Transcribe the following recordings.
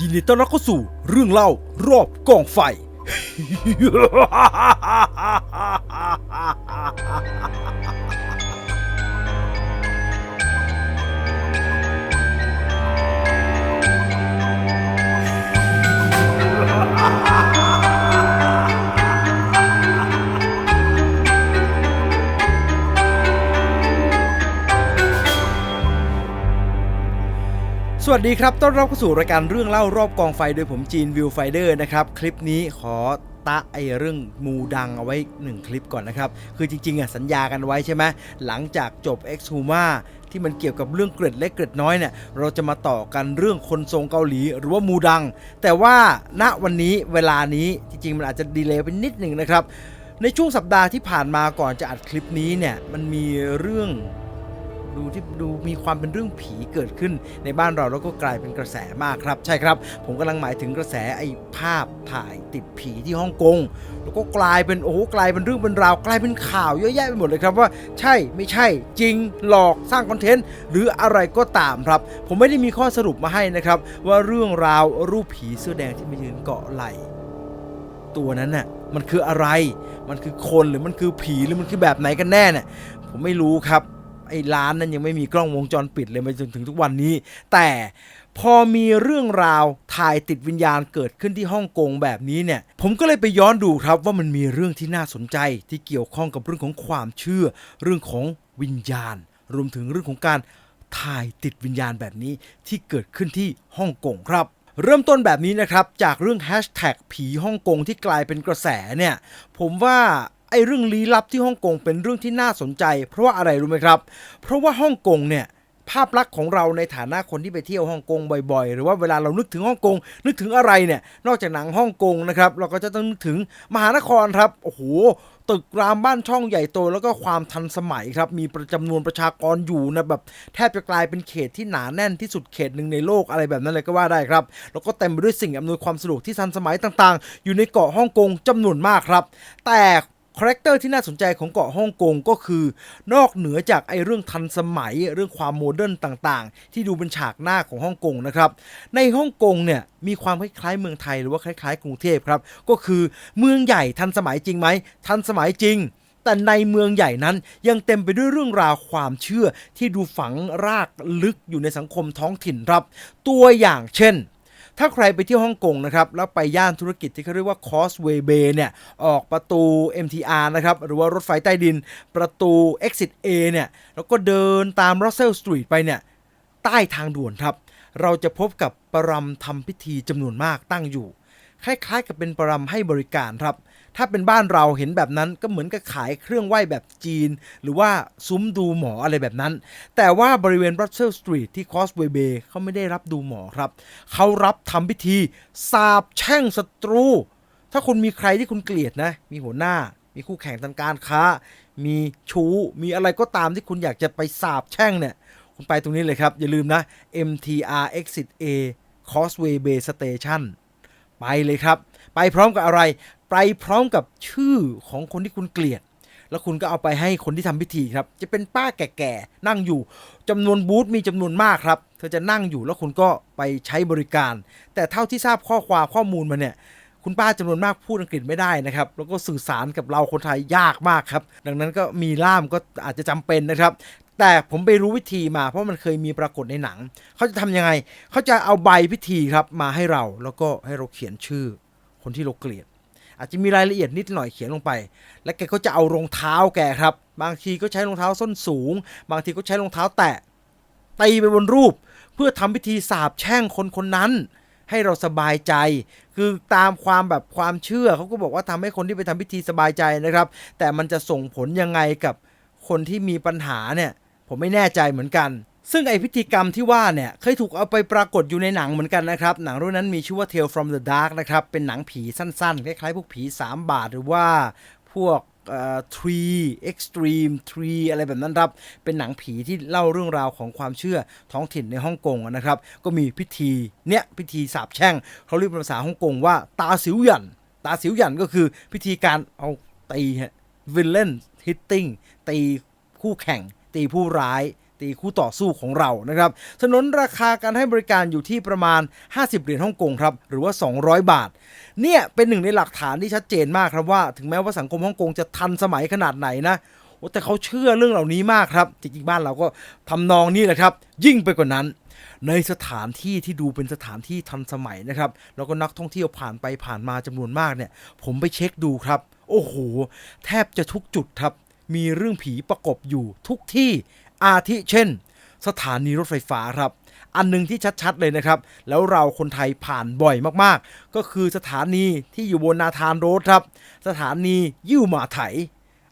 ยินดีต้อนรับเข้าสู่เรื่องเล่ารอบกองไฟ วัสดีครับ ต้อนรับเข้าสู่รายการเรื่องเล่ารอบกองไฟโดยผมจีนวิวไฟเดอร์นะครับ คลิปนี้ขอตะไอเรื่องมูดังเอาไว้หนึ่งคลิปก่อนนะครับ คือจริงๆอะสัญญากันไว้ใช่ไหมหลังจากจบ X h u m a ที่มันเกี่ยวกับเรื่องเกร็ดเล็กเกร็ดน้อยเนี่ยเราจะมาต่อกันเรื่องคนทรงเกาหลีหรือว่ามูดัง แต่ว่าณวันนี้เวลานี้จริงๆ มันอาจจะดีเลย์ไปนิดหนึ่งนะครับในช่วงสัปดาห์ที่ผ่านมาก่อนจะอัดคลิปนี้เนี่ยมันมีเรื่อง ดูที่ดูมีความเป็นเรื่องผีเกิดขึ้นในบ้านเราแล้วก็กลายเป็นกระแสมากครับ ใช่ครับ ผมกำลังหมายถึงกระแสไอ้ภาพถ่ายติดผีที่ฮ่องกงแล้วก็กลายเป็นโอ้กลายเป็นเรื่องเป็นราวกลายเป็นข่าวเยอะแยะไปหมดเลยครับว่าใช่ไม่ใช่จริงหลอกสร้างคอนเทนต์หรืออะไรก็ตามครับ ผมไม่ได้มีข้อสรุปมาให้นะครับ ว่าเรื่องราวรูปผีเสื้อแดงที่มายืนเกาะไหลตัวนั้นน่ะมันคืออะไร มันคือคนหรือมันคือผีหรือมันคือแบบไหนกันแน่เนี่ยผมไม่รู้ครับ ไอ้ร้านนั้นยังไม่มีกล้องวงจรปิดเลยมาจนถึงทุกวันนี้ แต่พอมีเรื่องราวถ่ายติดวิญญาณเกิดขึ้นที่ฮ่องกงแบบนี้เนี่ย ผมก็เลยไปย้อนดูครับว่ามันมีเรื่องที่น่าสนใจที่เกี่ยวข้องกับเรื่องของความเชื่อ เรื่องของวิญญาณ รวมถึงเรื่องของการถ่ายติดวิญญาณแบบนี้ที่เกิดขึ้นที่ฮ่องกงครับเริ่มต้นแบบนี้นะครับ จากเรื่องแฮชแท็กผีฮ่องกงที่กลายเป็นกระแสเนี่ย ผมว่า ไอ้เรื่องลี้ลับที่ฮ่องกงเป็นเรื่องที่น่าสนใจ เพราะว่าอะไรรู้ไหมครับ เพราะว่าฮ่องกงเนี่ยภาพลักษณ์ของเราในฐานะคนที่ไปเที่ยวฮ่องกงบ่อยๆ หรือว่าเวลาเรานึกถึงฮ่องกง นึกถึงอะไรเนี่ย นอกจากหนังฮ่องกงนะครับ เราก็จะต้องนึกถึงมหานครครับ โอ้โห ตึกรามบ้านช่องใหญ่โต แล้วก็ความทันสมัยครับ มีประจำนวนประชากรอยู่นะแบบแทบจะกลายเป็นเขตที่หนาแน่นที่สุดเขตหนึ่งในโลกอะไรแบบนั้นเลยก็ว่าได้ครับ แล้วก็เต็มไปด้วยสิ่งอำนวยความสะดวกที่ทันสมัยต่างๆ อยู่ในเกาะฮ่องกงจำนวนมากครับ แต่ คาแรคเตอร์ที่น่าสนใจของเกาะฮ่องกงก็คือ นอกเหนือจากไอเรื่องทันสมัยเรื่องความโมเดิร์นต่างๆ ที่ดูเป็นฉากหน้าของฮ่องกงนะครับ ในฮ่องกงเนี่ยมีความคล้ายๆเมืองไทยหรือว่าคล้ายๆกรุงเทพครับก็คือเมืองใหญ่ทันสมัยจริงไหมทันสมัยจริง แต่ในเมืองใหญ่นั้นยังเต็มไปด้วยเรื่องราวความเชื่อที่ดูฝังรากลึกอยู่ในสังคมท้องถิ่นครับ ตัวอย่างเช่น ถ้าใครไปเที่ยวฮ่องกงนะครับ แล้วไปย่านธุรกิจที่เขาเรียกว่า Causeway Bay เนี่ยออกประตู MTR นะครับ หรือว่ารถไฟใต้ดิน ประตู Exit A เนี่ย แล้วก็เดินตาม Russell Street ไปเนี่ย ใต้ทางด่วนครับ เราจะพบกับประรำทำพิธีจำนวนมากตั้งอยู่ คล้ายๆ กับเป็นประรำให้บริการครับ ถ้าเป็นบ้านเราเห็นแบบนั้นก็เหมือนกับขายเครื่องไหว้แบบจีน หรือว่าซุ้มดูหมออะไรแบบนั้น แต่ว่าบริเวณ Russell Street ที่ Causeway Bay เขาไม่ได้รับดูหมอครับ เขารับทำพิธี สาบแช่งศัตรู ถ้าคุณมีใครที่คุณเกลียดนะ มีหัวหน้า มีคู่แข่งทางการค้า มีชู้ มีอะไรก็ตามที่คุณอยากจะไปสาบแช่งเนี่ย คุณไปตรงนี้เลยครับ อย่าลืมนะ MTR Exit A Causeway Bay Station ไปเลยครับ พร้อมกับอะไร ไปพร้อมกับชื่อของคนที่คุณเกลียด แล้วคุณก็เอาไปให้คนที่ทำพิธีครับ จะเป็นป้าแก่ๆนั่งอยู่จำนวนบูธมีจำนวนมากครับ เธอจะนั่งอยู่แล้วคุณก็ไปใช้บริการ แต่เท่าที่ทราบข้อความข้อมูลมาเนี่ยคุณป้าจำนวนมากพูดอังกฤษไม่ได้นะครับ แล้วก็สื่อสารกับเราคนไทยยากมากครับ ดังนั้นก็มีล่ามก็อาจจะจำเป็นนะครับ แต่ผมไปรู้วิธีมาเพราะมันเคยมีปรากฏในหนัง เขาจะทำยังไง เขาจะเอาใบพิธีครับมาให้เรา แล้วก็ให้เราเขียนชื่อ คนที่เราเกลียด อาจจะมีรายละเอียดนิดหน่อยเขียนลงไป และแกก็จะเอารองเท้าแกครับ บางทีก็ใช้รองเท้าส้นสูง บางทีก็ใช้รองเท้าแตะตีไปบนรูป เพื่อทำพิธีสาบแช่งคนคนนั้น ให้เราสบายใจ คือตามความแบบความเชื่อเขาก็บอกว่าทำให้คนที่ไปทำพิธีสบายใจนะครับ แต่มันจะส่งผลยังไงกับคนที่มีปัญหาเนี่ยผมไม่แน่ใจเหมือนกัน ซึ่งไอพิธีกรรมที่ว่าเนี่ยเคยถูกเอาไปปรากฏอยู่ในหนังเหมือนกันนะครับ หนังเรื่องนั้นมีชื่อว่า Tale from the Dark นะครับ เป็นหนังผีสั้นๆ คล้ายๆ พวกผี 3 บาทหรือว่าพวกเอ่อ Tree Extreme Tree อะไรแบบนั้นครับ เป็นหนังผีที่เล่าเรื่องราวของความเชื่อท้องถิ่นในฮ่องกงนะครับ ก็มีพิธีเนี่ยพิธีสาบแช่งเขาเรียกภาษาฮ่องกงว่าตาสิวหยันตาสิวหยันก็คือพิธีการเอาตีฮะ villain hitting ตีคู่แข่งตีผู้ร้าย ตีคู่ต่อสู้ของเรานะครับสนนราคาการให้บริการอยู่ที่ประมาณ 50 เหรียญฮ่องกงครับหรือว่า 200 บาท เนี่ยเป็นหนึ่งในหลักฐานที่ชัดเจนมากครับว่า ถึงแม้ว่าสังคมฮ่องกงจะทันสมัยขนาดไหนนะแต่เขาเชื่อเรื่องเหล่านี้มากครับ จริงๆบ้านเราก็ทำนองนี้แหละครับ ยิ่งไปกว่านั้น ในสถานที่ที่ดูเป็นสถานที่ทันสมัยนะครับ แล้วก็นักท่องเที่ยวผ่านไปผ่านมาจำนวนมากเนี่ย ผมไปเช็คดูครับ โอ้โห แทบจะทุกจุดครับ มีเรื่องผีประกบอยู่ทุกที่ อาทิเช่น สถานีรถไฟฟ้าครับอันหนึงที่ชัดๆเลยนะครับ แล้วเราคนไทยผ่านบ่อยมากๆ ก็คือสถานีที่อยู่บนนาธานโรดครับ สถานียิ่วหมาไถ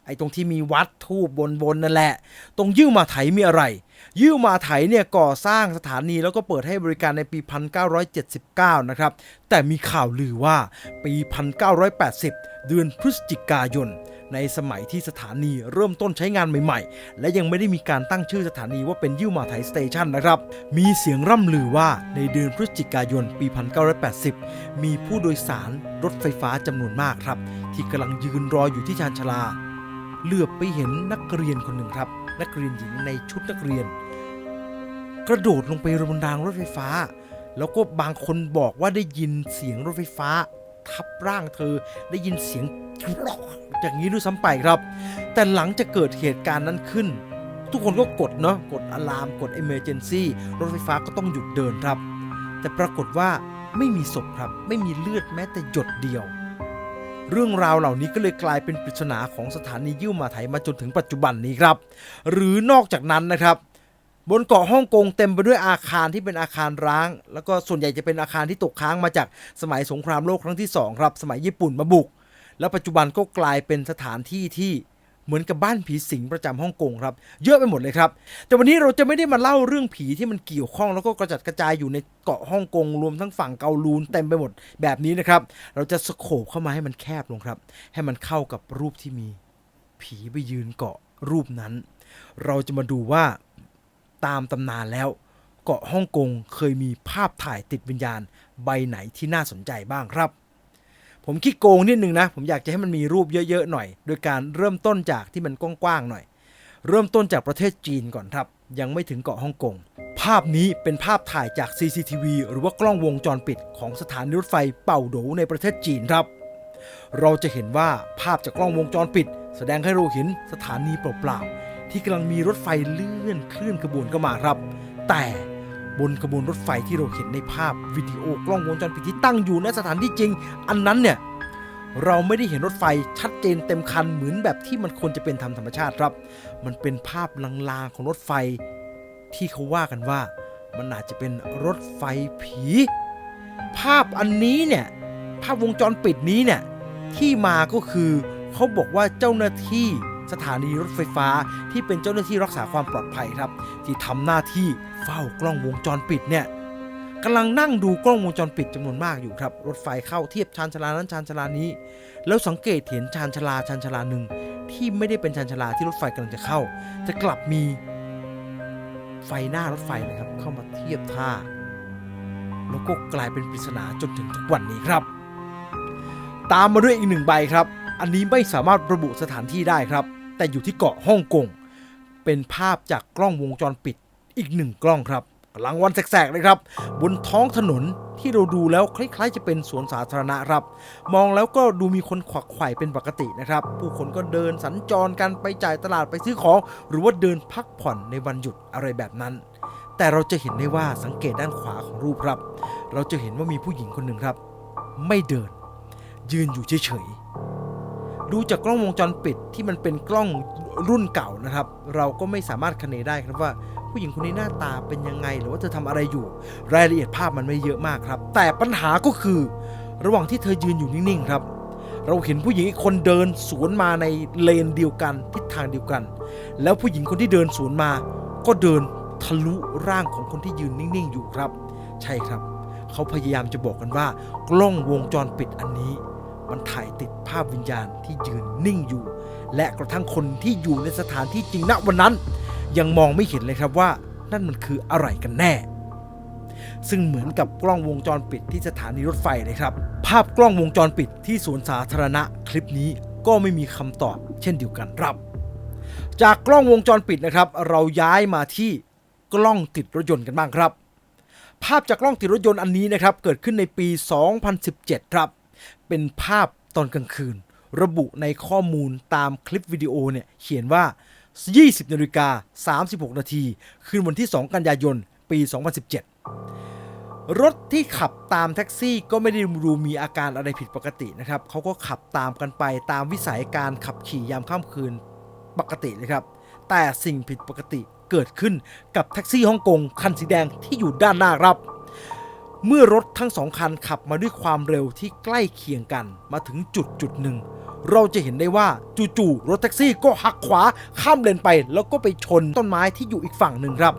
ไอ้ตรงที่มีวัดทูบบนบนนั่นแหละ ตรงยิ่วหมาไถมีอะไร ยิ่วหมาไถเนี่ยก่อสร้างสถานีแล้วก็เปิดให้บริการในปี 1979 นะครับ แต่มีข่าวลือว่าปี 1980 เดือนพฤศจิกายน ในสมัยที่สถานีเริ่มต้นใช้งานใหม่ๆ และยังไม่ได้มีการตั้งชื่อสถานีว่าเป็นยิ่วมาไถสเตชันนะครับ มีเสียงร่ำลือว่าในเดือนพฤศจิกายนปี 1980 มีผู้โดยสารรถไฟฟ้าจำนวนมากครับ ที่กำลังยืนรออยู่ที่ชานชาลา เหลือบไปเห็นนักเรียนคนหนึ่งครับ นักเรียนหญิงในชุดนักเรียน กระโดดลงไปบนรางรถไฟฟ้า แล้วก็บางคนบอกว่าได้ยินเสียงรถไฟฟ้า ทับร่างเธอได้ยินเสียง จากนี้ด้วยซ้ำไปครับ แต่หลังจากเกิดเหตุการณ์นั้นขึ้น ทุกคนก็กดเนาะกดอะลามกด Emergency รถไฟฟ้าก็ต้องหยุดเดินครับ แต่ปรากฏว่าไม่มีศพครับ ไม่มีเลือดแม้แต่หยดเดียว เรื่องราวเหล่านี้ก็เลยกลายเป็นปริศนาของสถานียิ้วมาไถมาจนถึงปัจจุบันนี้ครับ หรือนอกจากนั้นนะครับบนเกาะฮ่องกงเต็มไปด้วยอาคารที่เป็นอาคารร้าง แล้วก็ส่วนใหญ่จะเป็นอาคารที่ตกค้างมาจากสมัยสงครามโลกครั้งที่สองครับ สมัยญี่ปุ่นมาบุก แล้วปัจจุบันก็กลายเป็นสถานที่ที่เหมือนกับบ้านผีสิงประจำฮ่องกงครับ เยอะไปหมดเลยครับ แต่วันนี้เราจะไม่ได้มาเล่าเรื่องผีที่มันเกี่ยวข้องแล้วก็กระจัดกระจายอยู่ในเกาะฮ่องกงรวมทั้งฝั่งเกาลูนเต็มไปหมดแบบนี้นะครับ เราจะสโคบเข้ามาให้มันแคบลงครับ ให้มันเข้ากับรูปที่มีผีไปยืนเกาะรูปนั้น เราจะมาดูว่าตามตำนานแล้ว เกาะฮ่องกงเคยมีภาพถ่ายติดวิญญาณใบไหนที่น่าสนใจบ้างครับ ผมคิดโกงนิดนึงนะ ผมอยากจะให้มันมีรูปเยอะๆหน่อย โดยการเริ่มต้นจากที่มันกว้างๆหน่อย เริ่มต้นจากประเทศจีนก่อนครับ ยังไม่ถึงเกาะฮ่องกง ภาพนี้เป็นภาพถ่ายจาก CCTV หรือว่ากล้องวงจรปิด ของสถานีรถไฟเป่าโดในประเทศจีนครับ เราจะเห็นว่าภาพจากกล้องวงจรปิด แสดงให้เราเห็นสถานีเปล่าๆที่กำลังมีรถไฟเลื่อนเคลื่อนขบวนเข้ามาครับ แต่ บนขบวนรถไฟที่เราเห็นในภาพวิดีโอกล้องวงจรปิดที่ตั้งอยู่ในสถานที่จริง อันนั้นเนี่ยเราไม่ได้เห็นรถไฟชัดเจนเต็มคันเหมือนแบบที่มันควรจะเป็นธรรมธรรมชาติครับ มันเป็นภาพลางๆของรถไฟ ที่เขาว่ากันว่า มันอาจจะเป็นรถไฟผี ภาพอันนี้เนี่ยภาพวงจรปิดนี้เนี่ยที่มาก็คือเขาบอกว่าเจ้าหน้าที่ สถานีรถไฟฟ้าที่เป็นเจ้าหน้าที่รักษาความปลอดภัยครับ ที่ทำหน้าที่เฝ้ากล้องวงจรปิดเนี่ยกำลังนั่งดูกล้องวงจรปิดจำนวนมากอยู่ครับ รถไฟเข้าเทียบชานชลานั้นชานชลานี้ แล้วสังเกตเห็นชานชลาชานชลาหนึ่งที่ไม่ได้เป็นชานชลาที่รถไฟกำลังจะเข้าแต่กลับมีไฟหน้ารถไฟนะครับ เข้ามาเทียบท่า แล้วก็กลายเป็นปริศนาจนถึงทุกวันนี้ครับ ตามมาด้วยอีกหนึ่งใบครับ อันนี้ไม่สามารถระบุสถานที่ได้ครับ แต่อยู่ที่เกาะฮ่องกง เป็นภาพจากกล้องวงจรปิดอีกหนึ่งกล้องครับกลางวันแสกๆเลยครับ บนท้องถนนที่เราดูแล้วคล้ายๆ จะเป็นสวนสาธารณะครับ มองแล้วก็ดูมีคนขวักไขว่เป็นปกตินะครับ ผู้คนก็เดินสัญจรกันไปจ่ายตลาดไปซื้อของ หรือว่าเดินพักผ่อนในวันหยุดอะไรแบบนั้น แต่เราจะเห็นได้ว่าสังเกตด้านขวาของรูปครับ เราจะเห็นว่ามีผู้หญิงคนหนึ่งครับ ไม่เดิน ยืนอยู่เฉยๆ ดูจากกล้องวงจรปิดที่มันเป็นกล้องรุ่นเก่านะครับ เราก็ไม่สามารถคะเนได้ครับว่า ผู้หญิงคนนี้หน้าตาเป็นยังไง หรือว่าเธอทำอะไรอยู่ รายละเอียดภาพมันไม่เยอะมากครับ แต่ปัญหาก็คือ ระหว่างที่เธอยืนอยู่นิ่งๆครับ เราเห็นผู้หญิงอีกคนเดินสวนมาในเลนเดียวกันทิศทางเดียวกัน แล้วผู้หญิงคนที่เดินสวนมา ก็เดินทะลุร่างของคนที่ยืนนิ่งๆอยู่ครับ ใช่ครับ เขาพยายามจะบอกกันว่ากล้องวงจรปิดอันนี้ มันถ่ายติดภาพวิญญาณที่ยืนนิ่งอยู่ และกระทั่งคนที่อยู่ในสถานที่จริงณวันนั้น ยังมองไม่เห็นเลยครับว่า นั่นมันคืออะไรกันแน่ ซึ่งเหมือนกับกล้องวงจรปิดที่สถานีรถไฟเลยครับ ภาพกล้องวงจรปิดที่สวนสาธารณะคลิปนี้ก็ไม่มีคำตอบ เช่นเดียวกันครับ จากกล้องวงจรปิดนะครับ เราย้ายมาที่กล้องติดรถยนต์กันบ้างครับ ภาพจากกล้องติดรถยนต์อันนี้นะครับ เกิดขึ้นในปี 2017 ครับ เป็นภาพตอนกลางคืน ระบุในข้อมูลตามคลิปวิดีโอเนี่ยเขียนว่า 20นาฬิกา36 นาที คืนวันที่ 2 กันยายน ปี 2017 รถที่ขับตามแท็กซี่ก็ไม่ได้ดูมีอาการอะไรผิดปกตินะครับ เขาก็ขับตามกันไปตามวิสัยการขับขี่ยามค่ำคืนปกติเลยครับ แต่สิ่งผิดปกติเกิดขึ้นกับแท็กซี่ฮ่องกงคันสีแดงที่อยู่ด้านหน้าครับ เมื่อรถทั้งสองคันขับมาด้วยความเร็วที่ใกล้เคียงกันมาถึงจุดจุดหนึ่ง เราจะเห็นได้ว่าจู่ๆรถแท็กซี่ก็หักขวาข้ามเลนไป แล้วก็ไปชนต้นไม้ที่อยู่อีกฝั่งหนึ่งครับ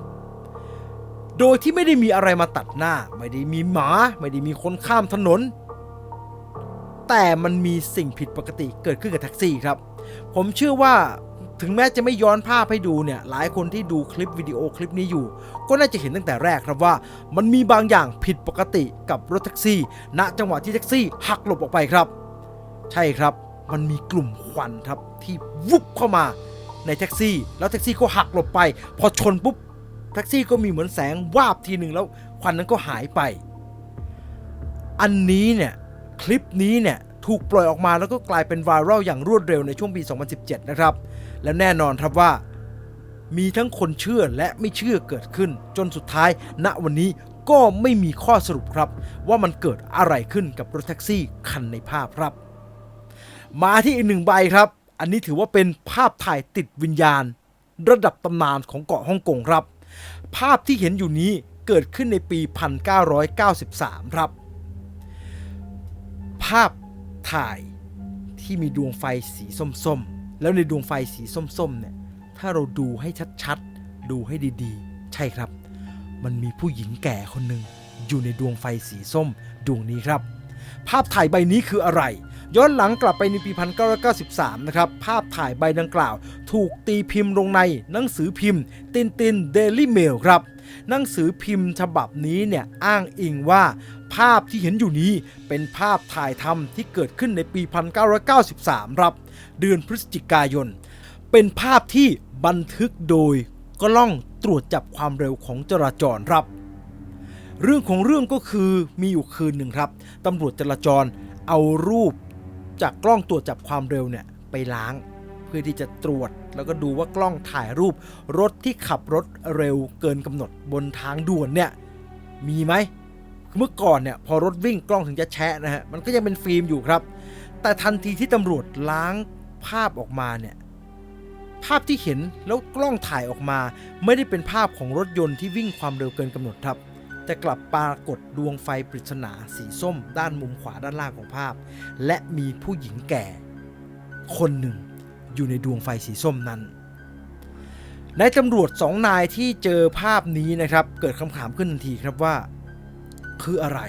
โดยที่ไม่ได้มีอะไรมาตัดหน้า ไม่ได้มีหมา ไม่ได้มีคนข้ามถนน แต่มันมีสิ่งผิดปกติเกิดขึ้นกับแท็กซี่ครับ ผมเชื่อว่า ถึงแม้จะไม่ย้อนภาพให้ดูเนี่ย หลายคนที่ดูคลิปวิดีโอคลิปนี้อยู่ ก็น่าจะเห็นตั้งแต่แรกครับว่า มันมีบางอย่างผิดปกติกับรถแท็กซี่ ณ จังหวะที่แท็กซี่หักหลบออกไปครับ ใช่ครับ มันมีกลุ่มควันครับที่วุบเข้ามาในแท็กซี่ แล้วแท็กซี่ก็หักหลบไป พอชนปุ๊บแท็กซี่ก็มีเหมือนแสงวาบทีหนึ่งแล้วควันนั้นก็หายไป อันนี้เนี่ยคลิปนี้เนี่ยถูกปล่อยออกมาแล้วก็กลายเป็นไวรัลอย่างรวดเร็วในช่วงปี 2017 นะครับ และแน่นอนครับว่า มีทั้งคนเชื่อและไม่เชื่อเกิดขึ้น จนสุดท้าย ณวันนี้ก็ไม่มีข้อสรุปครับ ว่ามันเกิดอะไรขึ้นกับรถแท็กซี่คันในภาพครับ มาที่อีกหนึ่งใบครับ อันนี้ถือว่าเป็นภาพถ่ายติดวิญญาณ ระดับตำนานของเกาะฮ่องกงครับ ภาพที่เห็นอยู่นี้เกิดขึ้นในปี 1993 ครับ ภาพถ่ายที่มีดวงไฟสีส้มๆ แล้วในดวงไฟสีส้มๆเนี่ย ถ้าเราดูให้ชัดๆ ดูให้ดีๆ ใช่ครับ มันมีผู้หญิงแก่คนหนึ่งอยู่ในดวงไฟสีส้มดวงนี้ครับ ภาพถ่ายใบนี้คืออะไร ย้อนหลังกลับไปในปี 1993 นะครับ ภาพถ่ายใบดังกล่าว ถูกตีพิมพ์ลงในหนังสือพิมพ์ ตินตินเดลี่เมลครับ หนังสือพิมพ์ฉบับนี้เนี่ยอ้างอิงว่า ภาพที่เห็นอยู่นี้เป็นภาพถ่ายทำที่เกิดขึ้นในปี 1993 ครับ เดือนพฤศจิกายน เป็นภาพที่บันทึกโดยกล้องตรวจจับความเร็วของจราจรครับ เรื่องของเรื่องก็คือมีอยู่คืนหนึ่งครับตำรวจจราจรเอารูปจากกล้องตรวจจับความเร็วเนี่ยไปล้าง เพื่อที่จะตรวจแล้วก็ดูว่ากล้องถ่ายรูป รถที่ขับรถเร็วเกินกำหนดบนทางด่วนเนี่ยมีไหม เมื่อก่อนเนี่ยพอรถวิ่งกล้องถึงจะแชะนะฮะมันก็ยังเป็นฟิล์มอยู่ครับ แต่ทันทีที่ตำรวจล้างภาพออกมาเนี่ยภาพที่เห็นแล้วกล้องถ่ายออกมา ไม่ได้เป็นภาพของรถยนต์ที่วิ่งความเร็วเกินกำหนดครับแต่กลับปรากฏดวงไฟปริศนาสีส้ม ด้านมุมขวาด้านล่างของภาพ และมีผู้หญิงแก่ คนหนึ่งอยู่ในดวงไฟสีส้มนั้นในตำรวจสองนายที่เจอภาพนี้นะครับ เกิดคำถามขึ้นทันทีครับว่า คืออะไร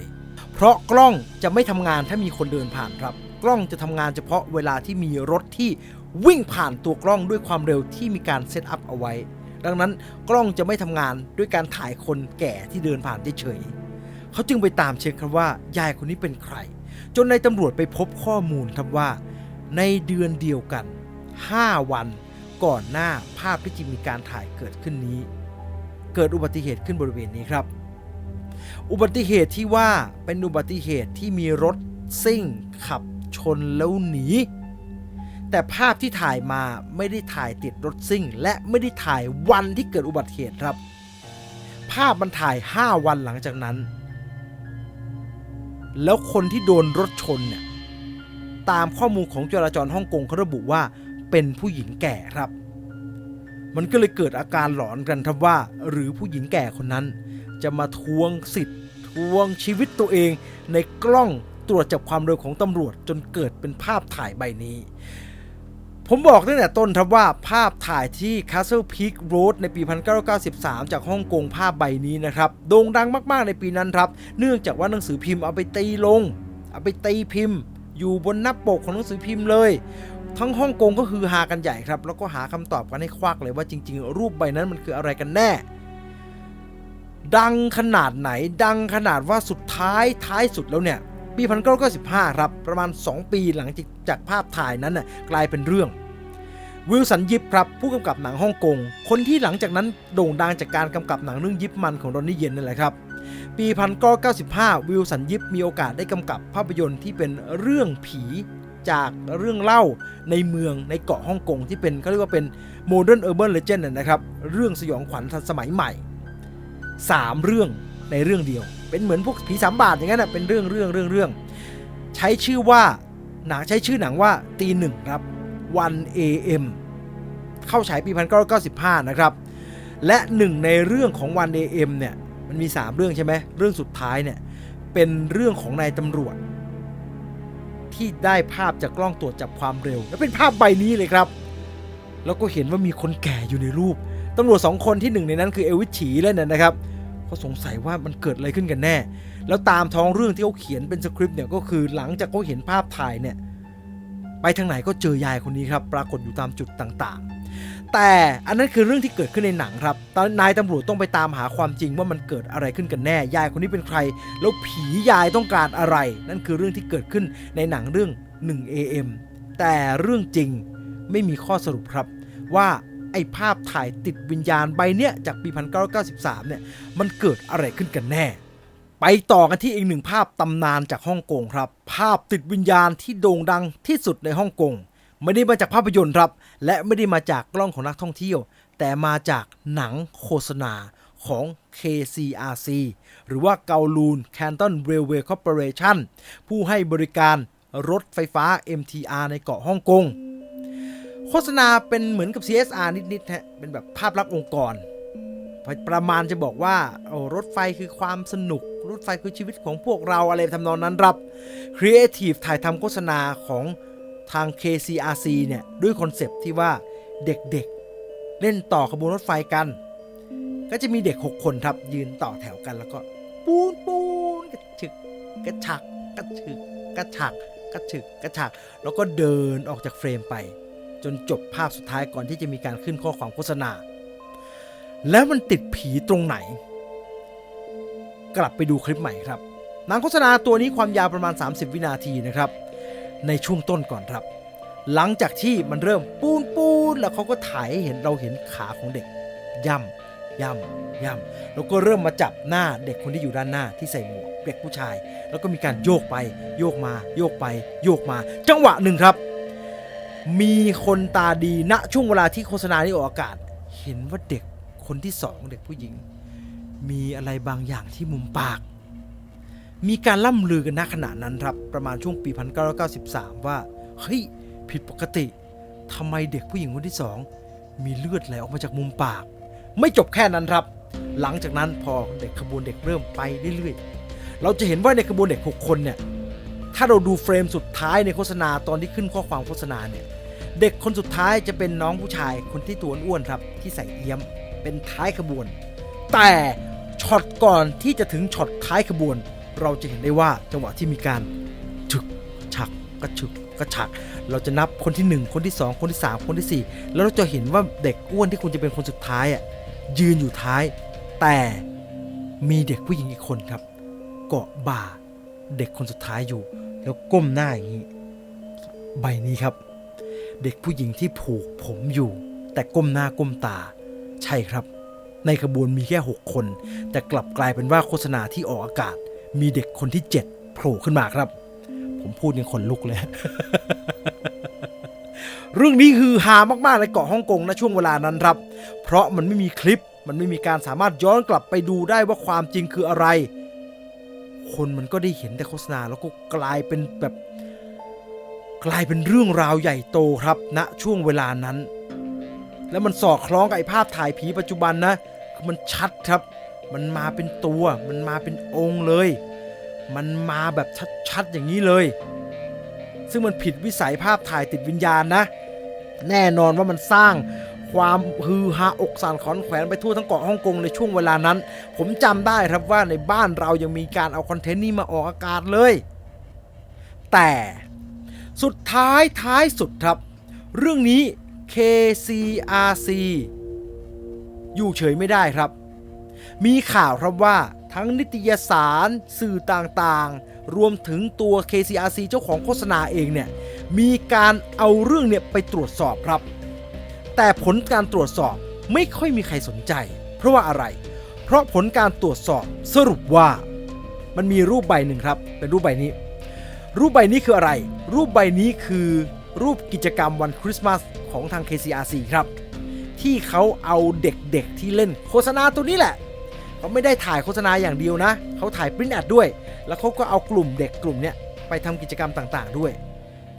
เพราะกล้องจะไม่ทำงานถ้ามีคนเดินผ่านครับ กล้องจะทำงานเฉพาะเวลาที่มีรถที่วิ่งผ่านตัวกล้องด้วยความเร็วที่มีการเซตอัพเอาไว้ ดังนั้นกล้องจะไม่ทำงานด้วยการถ่ายคนแก่ที่เดินผ่านเฉยๆเขาจึงไปตามเช็คครับว่ายายคนนี้เป็นใคร จนในตำรวจไปพบข้อมูลครับว่า ในเดือนเดียวกัน 5 วันก่อนหน้าภาพที่จะมีการถ่ายเกิดขึ้นนี้ เกิดอุบัติเหตุขึ้นบริเวณนี้ครับ อุบัติเหตุที่ว่าเป็นอุบัติเหตุที่มีรถซิ่งขับชนแล้วหนี แต่ภาพที่ถ่ายมาไม่ได้ถ่ายติดรถซิ่ง และไม่ได้ถ่ายวันที่เกิดอุบัติเหตุครับ ภาพมันถ่าย 5 วันหลังจากนั้น แล้วคนที่โดนรถชนเนี่ยตามข้อมูลของจราจรฮ่องกงเขาระบุว่าเป็นผู้หญิงแก่ครับ มันก็เลยเกิดอาการหลอนกันครับว่า หรือผู้หญิงแก่คนนั้น จะมาทวงสิทธิ์ ทวงชีวิตตัวเองในกล้องตรวจจับความเร็วของตำรวจจนเกิดเป็นภาพถ่ายใบนี้ ผมบอกตั้งแต่ต้นครับว่าภาพถ่ายที่ Castle Peak Road ในปี 1993 จากฮ่องกงภาพใบนี้นะครับโด่งดังมากๆในปีนั้นครับ เนื่องจากว่าหนังสือพิมพ์เอาไปตีลง เอาไปตีพิมพ์ อยู่บนหน้าปกของหนังสือพิมพ์เลยทั้งฮ่องกงก็คือฮากันใหญ่ครับ แล้วก็หาคำตอบกันให้ควักเลยว่าจริง ๆ รูปใบนั้นมันคืออะไรกันแน่ ดังขนาดไหนดังขนาดว่าสุดท้ายท้ายสุดแล้วเนี่ย ปี1995 ครับ ประมาณ 2 ปีหลังจากจากภาพถ่ายนั้นน่ะกลายเป็นเรื่อง วิลสันยิปครับ ผู้กำกับหนังฮ่องกง คนที่หลังจากนั้นโด่งดังจากการกำกับหนังเรื่องยิปมันของรอนนี่เย็นนั่นแหละครับ ปี 1995 วิลสันยิปมีโอกาสได้กำกับภาพยนตร์ที่เป็นเรื่องผีจากเรื่องเล่าในเมืองในเกาะฮ่องกงที่เป็นเขาเรียกว่าเป็นโมเดิร์นเออร์เบิร์นเลเจนด์นะครับ เรื่องสยองขวัญทันสมัยใหม่ 3 เรื่องในเรื่องเดียว เป็นเหมือนพวกผีสามบาทอย่างนั้นนะเป็นเรื่องเรื่องเรื่องเรื่องใช้ชื่อว่าหนังใช้ชื่อหนังว่าตีหนึ่งครับ 1 AM เข้าฉายปี 1995 นะครับ และหนึ่งในเรื่องของ 1 AM เนี่ยมันมี 3 เรื่องใช่ไหมเรื่องสุดท้ายเนี่ยเป็นเรื่องของนายตำรวจ ที่ได้ภาพจากกล้องตรวจจับความเร็ว และเป็นภาพใบนี้เลยครับ แล้วก็เห็นว่ามีคนแก่อยู่ในรูปตำรวจสองคนที่หนึ่งในนั้นคือเอวิชฉีเล่นนะนะครับ ก็สงสัยว่ามันเกิดอะไรขึ้นกันแน่ แล้วตามท้องเรื่องที่เขาเขียนเป็นสคริปต์เนี่ยก็คือหลังจากเขาเห็นภาพถ่ายเนี่ยไปทางไหนก็เจอยายคนนี้ครับ ปรากฏอยู่ตามจุดต่างๆ แต่อันนั้นคือเรื่องที่เกิดขึ้นในหนังครับตอนนายตำรวจต้องไปตามหาความจริงว่ามันเกิดอะไรขึ้นกันแน่ ยายคนนี้เป็นใคร แล้วผียายต้องการอะไร นั่นคือเรื่องที่เกิดขึ้นในหนังเรื่อง 1 AM แต่เรื่องจริงไม่มีข้อสรุปครับว่า ไอ้ภาพถ่ายติดวิญญาณใบเนี้ยจากปี 1993 เนี่ย มันเกิดอะไรขึ้นกันแน่ ไปต่อกันที่อีกหนึ่งภาพตำนานจากฮ่องกงครับ ภาพติดวิญญาณที่โด่งดังที่สุดในฮ่องกงไม่ได้มาจากภาพยนตร์ครับ และไม่ได้มาจากกล้องของนักท่องเที่ยว แต่มาจากหนังโฆษณาของ KCRC หรือว่า Kowloon Canton Railway Corporation ผู้ให้บริการรถไฟฟ้า MTR ในเกาะฮ่องกง โฆษณาเป็นเหมือนกับ CSR นิดๆฮะเป็นแบบภาพลักษณ์องค์กร ประมาณจะบอกว่าโอ้รถไฟคือความสนุก รถไฟคือชีวิตของพวกเราอะไรทำนองนั้นรับครีเอทีฟถ่ายทำโฆษณาของทาง KCRC เนี่ยด้วยคอนเซปที่ว่าเด็กๆเล่นต่อขบวนรถไฟกัน ก็จะมีเด็ก 6 คนครับ ยืนต่อแถวกันแล้วก็ ปูนปูนกระฉึกกระฉักกระฉึกกระฉักกระฉึกกระฉัก แล้วก็เดินออกจากเฟรมไป จนจบภาพสุดท้ายก่อนที่จะมีการขึ้นข้อความโฆษณา แล้วมันติดผีตรงไหน กลับไปดูคลิปใหม่ครับหนังโฆษณาตัวนี้ความยาวประมาณ 30 วินาทีนะครับ ในช่วงต้นก่อนครับ หลังจากที่มันเริ่มปูนปูนแล้วเขาก็ถ่ายให้เห็นเราเห็นขาของเด็ก ย่ำย่ำย่ำแล้วก็เริ่มมาจับหน้าเด็กคนที่อยู่ด้านหน้าที่ใส่หมวกเด็กผู้ชาย แล้วก็มีการโยกไป โยกมา โยกไป โยกมา จังหวะหนึ่งครับ มีคนตาดีณช่วงเวลาที่โฆษณานี้ออกอากาศ เห็นว่าเด็กคนที่สองเด็กผู้หญิง มีอะไรบางอย่างที่มุมปาก มีการล่ำลือกันณขณะนั้นครับ ประมาณช่วงปี 1993 ว่าเฮ้ยผิดปกติทำไมเด็กผู้หญิงคนที่สองมีเลือดไหลออกมาจากมุมปาก ไม่จบแค่นั้นครับ หลังจากนั้นพอเด็กขบวนเด็กเริ่มไปเรื่อยๆ เราจะเห็นว่าในขบวนเด็ก6คนเนี่ย ถ้าเราดูเฟรมสุดท้ายในโฆษณาตอนที่ขึ้นข้อความโฆษณาเนี่ย เด็กคนสุดท้ายจะเป็นน้องผู้ชายคนที่ตัวอ้วนๆครับ ที่ใส่เอี้ยมเป็นท้ายขบวน แต่ช็อตก่อนที่จะถึงช็อตท้ายขบวน เราจะเห็นได้ว่าจังหวะที่มีการฉึกฉักกระฉึกกระฉัก เราจะนับคนที่ 1 คนที่ 2 คนที่ 3 คนที่ 4 แล้วเราจะเห็นว่าเด็กอ้วนที่ควรจะเป็นคนสุดท้ายอะยืนอยู่ท้าย แต่มีเด็กผู้หญิงอีกคนครับ เกาะบ่า เด็กคนสุดท้ายอยู่ แล้วก้มหน้าอย่างนี้ ใบนี้ครับ เด็กผู้หญิงที่ผูกผมอยู่ แต่ก้มหน้าก้มตา ใช่ครับ ในขบวนมีแค่ 6 คน แต่กลับกลายเป็นว่าโฆษณาที่ออกอากาศ มีเด็กคนที่ 7 โผล่ขึ้นมาครับ ผมพูดยังขนลุกเลยเรื่องนี้คือฮามากๆในเกาะฮ่องกงนช่วงเวลานั้นครับ เพราะมันไม่มีคลิป มันไม่มีการสามารถย้อนกลับไปดูได้ว่าความจริงคืออะไร คนมันก็ได้เห็นแต่โฆษณาแล้วก็กลายเป็นแบบกลายเป็นเรื่องราวใหญ่โตครับณนะช่วงเวลานั้น แล้วมันสอดคล้องกับไอ้ภาพถ่ายผีปัจจุบันนะคือมันชัดครับ มันมาเป็นตัว มันมาเป็นองค์เลย มันมาแบบชัดๆอย่างนี้เลย ซึ่งมันผิดวิสัยภาพถ่ายติดวิญญาณนะ แน่นอนว่ามันสร้าง ความฮือฮาอกสั่นขอนแขวนไปทั่วทั้งเกาะฮ่องกงในช่วงเวลานั้น ผมจำได้ครับว่าในบ้านเรายังมีการเอาคอนเทนต์นี้มาออกอากาศเลย แต่สุดท้ายท้ายสุดครับ เรื่องนี้ KCRC อยู่เฉยไม่ได้ครับ มีข่าวครับว่าทั้งนิตยสารสื่อต่างๆ รวมถึงตัว KCRC เจ้าของโฆษณาเองเนี่ย มีการเอาเรื่องเนี่ยไปตรวจสอบครับ แต่ผลการตรวจสอบไม่ค่อยมีใครสนใจ เพราะว่าอะไร เพราะผลการตรวจสอบสรุปว่า มันมีรูปใบหนึ่งครับ เป็นรูปใบนี้ รูปใบนี้คืออะไร รูปใบนี้คือรูปกิจกรรมวันคริสต์มาสของทาง KCRC ครับ ที่เขาเอาเด็กๆที่เล่นโฆษณาตัวนี้แหละเขาไม่ได้ถ่ายโฆษณาอย่างเดียวนะเขาถ่ายปริ้นแอดด้วย แล้วเขาก็เอากลุ่มเด็กกลุ่มเนี้ยไปทำกิจกรรมต่างๆด้วย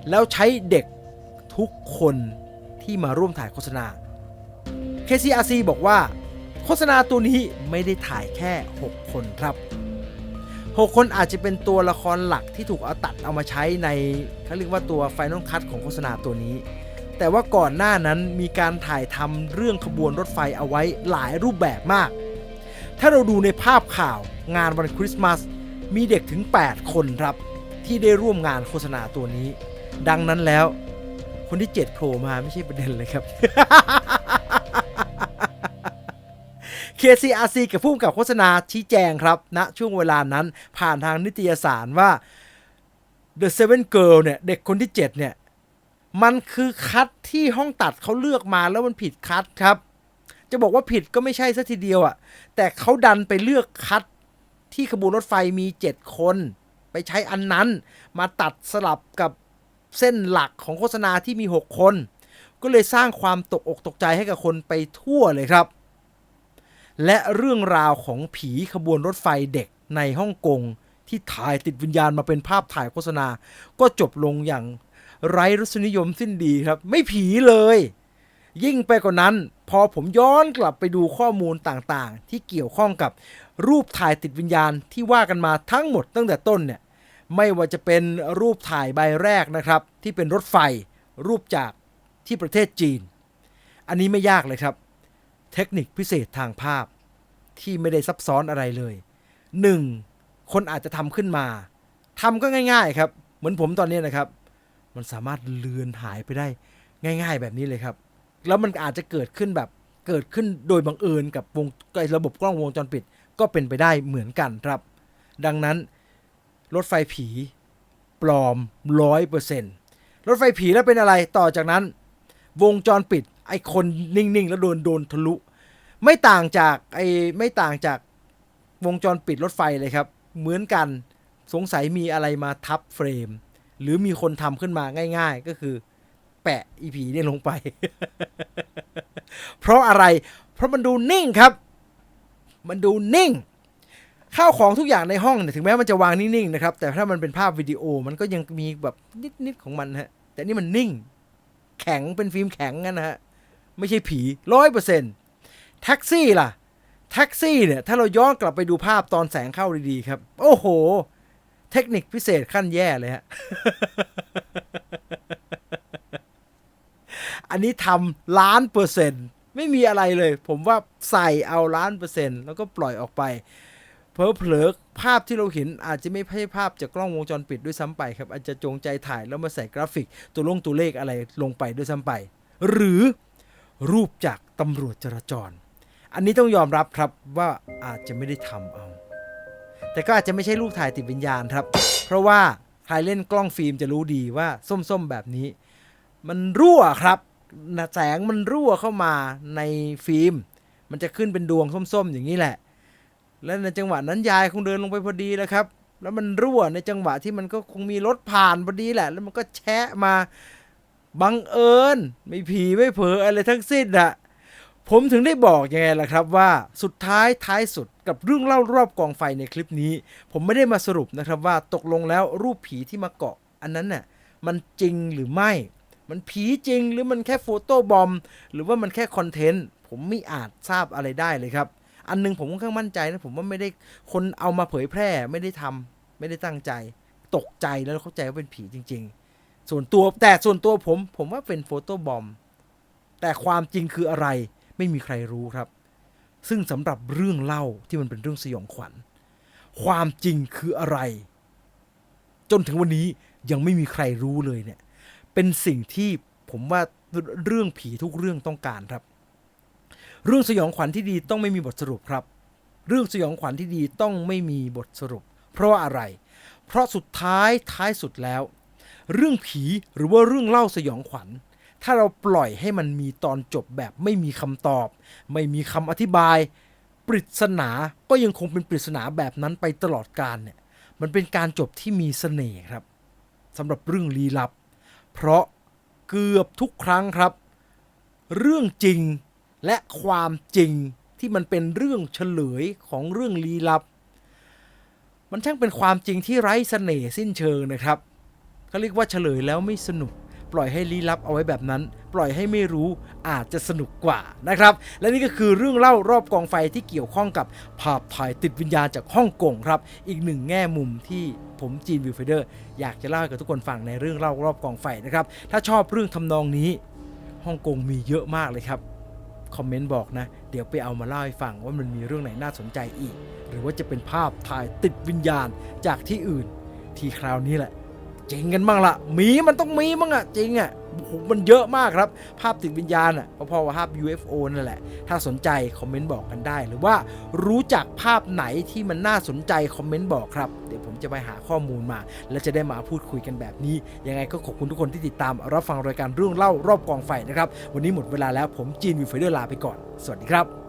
แล้วใช้เด็กทุกคน ที่มาร่วมถ่ายโฆษณา KCRC บอกว่า โฆษณาตัวนี้ไม่ได้ถ่ายแค่ 6 คนครับ 6 คนอาจจะเป็นตัวละครหลักที่ถูกเอาตัดเอามาใช้ในเขาเรียกว่าตัว Final Cut ของโฆษณาตัวนี้ แต่ว่าก่อนหน้านั้นมีการถ่ายทำเรื่องขบวนรถไฟเอาไว้หลายรูปแบบมาก ถ้าเราดูในภาพข่าวงานวันคริสต์มาสมีเด็กถึง 8 คนครับ ที่ได้ร่วมงานโฆษณาตัวนี้ ดังนั้นแล้ว คนที่ 7 โผล่มาไม่ใช่ประเด็นเลยครับ KCRC กับผู้กับโฆษณาชี้แจงครับณนะช่วงเวลานั้นผ่านทางนิตยสารว่า The Seven Girl เนี่ย เด็กคนที่ 7 เนี่ย มันคือคัดที่ห้องตัดเขาเลือกมาแล้วมันผิดคัดครับ จะบอกว่าผิดก็ไม่ใช่ซะทีเดียวอะ่ะ แต่เขาดันไปเลือกคัดที่ขบวนรถไฟมี 7 คน ไปใช้อันนั้นมาตัดสลับกับ เส้นหลักของโฆษณาที่มี 6 คน ก็เลยสร้างความตกอกตกใจให้กับคนไปทั่วเลยครับ และเรื่องราวของผีขบวนรถไฟเด็กในฮ่องกงที่ถ่ายติดวิญญาณมาเป็นภาพถ่ายโฆษณา ก็จบลงอย่างไร้รสนิยมสิ้นดีครับ ไม่ผีเลย ยิ่งไปกว่านั้น พอผมย้อนกลับไปดูข้อมูลต่างๆ ที่เกี่ยวข้องกับรูปถ่ายติดวิญญาณที่ว่ากันมาทั้งหมดตั้งแต่ต้นเนี่ย ไม่ว่าจะเป็นรูปถ่ายใบแรกนะครับ ที่เป็นรถไฟรูปจากที่ประเทศจีน อันนี้ไม่ยากเลยครับ เทคนิคพิเศษทางภาพที่ไม่ได้ซับซ้อนอะไรเลย 1. คนอาจจะทำขึ้นมาทำก็ง่าย ๆ ครับ เหมือนผมตอนนี้นะครับ มันสามารถเลือนหายไปได้ง่าย ๆ แบบนี้เลยครับ แล้วมันอาจจะเกิดขึ้นแบบเกิดขึ้นโดยบังเอิญกับวงระบบกล้องวงจรปิด ก็เป็นไปได้เหมือนกันครับ ดังนั้น รถไฟผีปลอมร้อยเปอร์เซ็นต์รถไฟผีแล้วเป็นอะไรต่อจากนั้น วงจรปิดไอคนนิ่งๆ แล้วโดนโดนทะลุ ไม่ต่างจากไอไม่ต่างจากวงจรปิดรถไฟเลยครับ เหมือนกันสงสัยมีอะไรมาทับเฟรม หรือมีคนทำขึ้นมาง่ายๆ ก็คือ แปะอีผีเนี่ยลงไป เพราะอะไร เพราะมันดูนิ่งครับ มันดูนิ่ง ข้าวของทุกอย่างในห้องเนี่ยถึงแม้มันจะวางนิ่งๆนะครับแต่ถ้ามันเป็นภาพวิดีโอมันก็ยังมีแบบนิดๆของมันฮะ แต่นี่มันนิ่ง แข็งเป็นฟิล์มแข็งกันนะฮะไม่ใช่ผีร้อยเปอร์เซ็นต์แท็กซี่ล่ะ แท็กซี่เนี่ยถ้าเราย้อนกลับไปดูภาพตอนแสงเข้าดีๆครับ โอ้โห เทคนิคพิเศษขั้นแย่เลยฮะอันนี้ทำล้านเปอร์เซ็นต์ไม่มีอะไรเลย ผมว่าใส่เอาล้านเปอร์เซ็นต์แล้วก็ปล่อยออกไป เพอเผลอๆภาพที่เราเห็นอาจจะไม่ใช่ภาพจากกล้องวงจรปิดด้วยซ้ำไปครับ อาจจะจงใจถ่ายแล้วมาใส่กราฟิก ตัวลงตัวเลขอะไรลงไปด้วยซ้ำไป หรือรูปจากตำรวจจราจร อันนี้ต้องยอมรับครับว่าอาจจะไม่ได้ทำเอา แต่ก็อาจจะไม่ใช่รูปถ่ายติดวิญญาณครับ เพราะว่าใครเล่นกล้องฟิล์มจะรู้ดีว่าส้มๆแบบนี้ มันรั่วครับนะแสงมันรั่วเข้ามาในฟิล์ม มันจะขึ้นเป็นดวงส้มๆ อย่างนี้แหละ และในจังหวะนั้นยายคงเดินลงไปพอดีแล้วครับ แล้วมันรั่วในจังหวะที่มันก็คงมีรถผ่านพอดีแหละ แล้วมันก็แชะมาบังเอิญไม่ผีไม่เผลออะไรทั้งสิ้นอะผมถึงได้บอกยังไงล่ะครับว่าสุดท้ายท้ายสุดกับเรื่องเล่ารอบกองไฟในคลิปนี้ ผมไม่ได้มาสรุปนะครับว่าตกลงแล้วรูปผีที่มาเกาะ อันนั้นน่ะมันจริงหรือไม่ มันผีจริงหรือมันแค่โฟโต้บอม หรือว่ามันแค่คอนเทนต์ผมไม่อาจทราบอะไรได้เลยครับ อันหนึงผมค่อนข้างมั่นใจนะผมว่าไม่ได้คนเอามาเผยแพร่ไม่ได้ทำไม่ได้ตั้งใจ ตกใจแล้วเข้าใจว่าเป็นผีจริง ๆ ส่วนตัวแต่ส่วนตัวผม ผมว่าเป็นโฟโต้บอมแต่ความจริงคืออะไรไม่มีใครรู้ครับ ซึ่งสำหรับเรื่องเล่าที่มันเป็นเรื่องสยองขวัญ ความจริงคืออะไร จนถึงวันนี้ยังไม่มีใครรู้เลยเนี่ย เป็นสิ่งที่ผมว่าเรื่องผีทุกเรื่องต้องการครับ เรื่องสยองขวัญที่ดีต้องไม่มีบทสรุปครับ เรื่องสยองขวัญที่ดีต้องไม่มีบทสรุป เพราะาอะไร เพราะสุดท้ายท้ายสุดแล้ว เรื่องผีหรือว่าเรื่องเล่าสยองขวัญ ถ้าเราปล่อยให้มันมีตอนจบแบบไม่มีคำตอบ ไม่มีคำอธิบาย ปริศนาก็ยังคงเป็นปริศนาแบบนั้นไปตลอดกาลเนี่ยมันเป็นการจบที่มีเสน่ห์ครับสำหรับเรื่องลี้ลับ เพราะเกือบทุกครั้งครับ เรื่องจริง และความจริงที่มันเป็นเรื่องเฉลยของเรื่องลี้ลับ มันช่างเป็นความจริงที่ไร้เสน่ห์สิ้นเชิงนะครับเขาเรียกว่าเฉลยแล้วไม่สนุก ปล่อยให้ลี้ลับเอาไว้แบบนั้น ปล่อยให้ไม่รู้อาจจะสนุกกว่านะครับ และนี่ก็คือเรื่องเล่ารอบกองไฟที่เกี่ยวข้องกับภาพถ่ายติดวิญญาณจากฮ่องกงครับ อีกหนึ่งแง่มุมที่ผมจีนวิวไฟเดอร์ อยากจะเล่าให้กับทุกคนฟังในเรื่องเล่ารอบกองไฟนะครับถ้าชอบเรื่องทำนองนี้ฮ่องกงมีเยอะมากเลยครับ คอมเมนต์บอกนะ เดี๋ยวไปเอามาเล่าให้ฟังว่ามันมีเรื่องไหนน่าสนใจอีก หรือว่าจะเป็นภาพถ่ายติดวิญญาณจากที่อื่น ที่คราวนี้แหละ เจ๋งกันบ้างละมีมันต้องมีมั้งอะจริงอะมันเยอะมากครับ ภาพติดวิญญาณอะพอๆกับภาพ UFO นั่นแหละ ถ้าสนใจคอมเมนต์บอกกันได้ หรือว่ารู้จักภาพไหนที่มันน่าสนใจคอมเมนต์บอกครับ เดี๋ยวผมจะไปหาข้อมูลมา และจะได้มาพูดคุยกันแบบนี้ ยังไงก็ขอบคุณทุกคนที่ติดตามรับฟังรายการเรื่องเล่ารอบกองไฟนะครับ วันนี้หมดเวลาแล้วผมจีนวิวไฟเดอร์ลาไปก่อน สวัสดีครับ